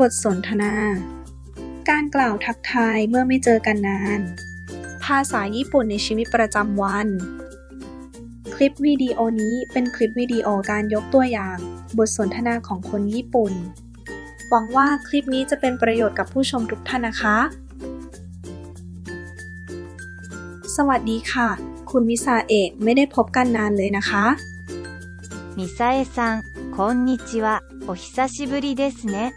บทสนทนา การกล่าวทักทายเมื่อไม่เจอกันนาน ภาษาญี่ปุ่นในชีวิตประจำวัน คลิปวิดีโอนี้เป็นคลิปวิดีโอการยกตัวอย่าง บทสนทนาของคนญี่ปุ่น หวังว่าคลิปนี้จะเป็นประโยชน์กับผู้ชมทุกท่านนะคะ สวัสดีค่ะ คุณมิซาเอะไม่ได้พบกันนานเลยนะคะ みさえさん、こんにちは。お久しぶりですね。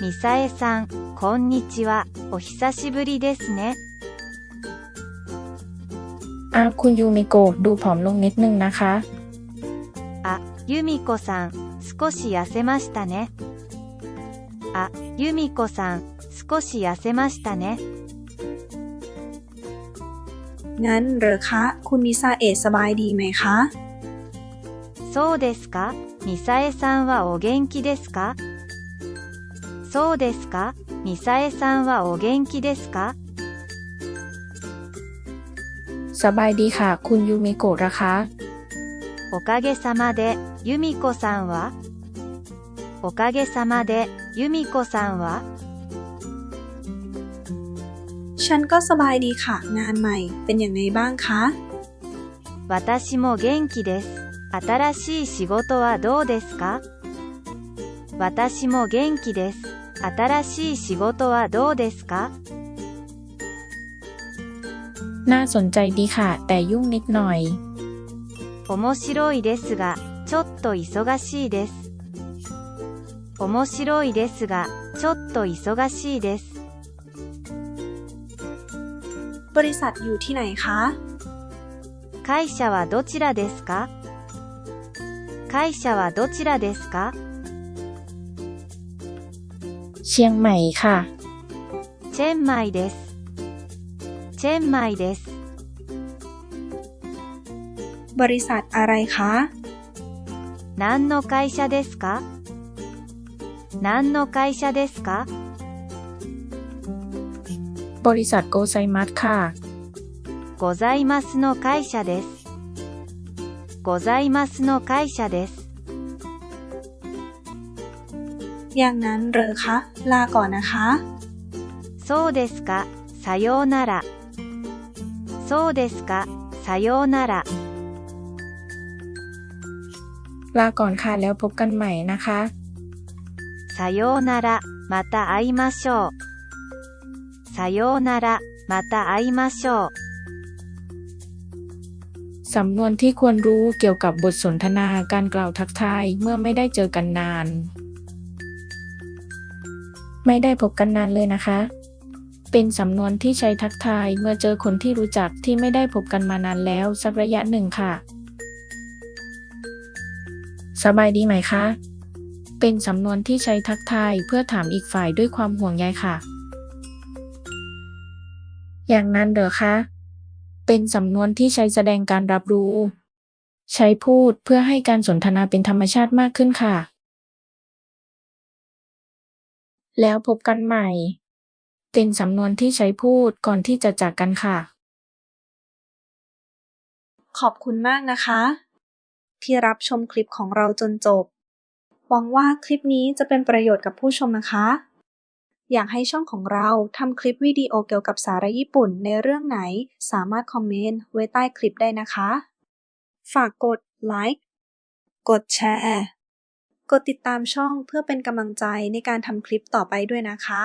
みさえさん、こんにちは。お久しぶりですね。 อ่ะคุณยูมิโกะดูผอมลงนิดนึงนะคะ あ、ゆみこさん、少し痩せましたね。あ、ゆみこさん、少し痩せましたね。 งั้นเหรอคะ คุณมิซาเอะสบายดีไหมคะ そうですかみさえさんはお元気ですか そうですかみさえさんはお元気ですか สบายดีค่ะ คุณยูมิโกะนะคะ おかげさまで、ゆみこさんはおかげさまで、ゆみこさんは ฉันก็สบายดีค่ะ งานใหม่เป็นอย่างไรบ้างคะ 私も元気です。新しい仕事はどうですか私も元気です。 新しい仕事はどうですか น่าสนใจดีค่ะ แต่ยุ่งนิดหน่อย 面白いですが、ちょっと忙しいです。面白いですが、ちょっと忙しいです。 บริษัทอยู่ที่ไหนคะ 会社はどちらですか会社はどちらですか เชียงใหม่ค่ะ チェンマイです。チェンマイです。 บริษัทอะไรคะ 何の会社ですか何の会社ですか บริษัทโกไซมัสค่ะ ございますの会社です。ございますの会社です。 อย่างนั้นเหรอคะ ลาก่อนนะคะ そうですか、さようなら。そうですか、さようなら。 ลาก่อนค่ะแล้วพบกันใหม่นะคะ さようなら、また会いましょう。さようなら、また会いましょう。 สำนวนที่ควรรู้เกี่ยวกับบทสนทนาการกล่าวทักทายเมื่อไม่ได้เจอกันนาน ไม่ได้พบกันนานเลยนะคะ เป็นสำนวนที่ใช้ทักทายเมื่อเจอคนที่รู้จักที่ไม่ได้พบกันมานานแล้วสักระยะหนึ่งค่ะ สบายดีไหมคะ เป็นสำนวนที่ใช้ทักทายเพื่อถามอีกฝ่ายด้วยความห่วงใยค่ะ อย่างนั้นเหรอคะ เป็นสำนวนที่ใช้แสดงการรับรู้ ใช้พูดเพื่อให้การสนทนาเป็นธรรมชาติมากขึ้นค่ะ แล้วพบกันใหม่ เป็นสำนวนที่ใช้พูดก่อนที่จะจากกันค่ะ ขอบคุณมากนะคะ ที่รับชมคลิปของเราจนจบ หวังว่าคลิปนี้จะเป็นประโยชน์กับผู้ชมนะคะ อยากให้ช่องของเราทำคลิปวิดีโอเกี่ยวกับสาระญี่ปุ่นในเรื่องไหน สามารถคอมเมนต์ไว้ใต้คลิปได้นะคะ ฝากกดไลค์ กดแชร์ กดติดตามช่องเพื่อเป็นกำลังใจในการทำคลิปต่อไปด้วยนะคะ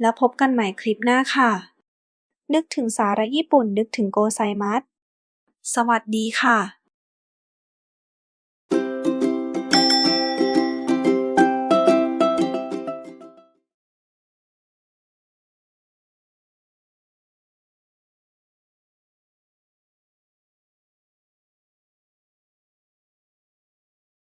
แล้วพบกันใหม่คลิปหน้าค่ะ นึกถึงสาระญี่ปุ่นนึกถึงโกไซมัสสวัสดีค่ะ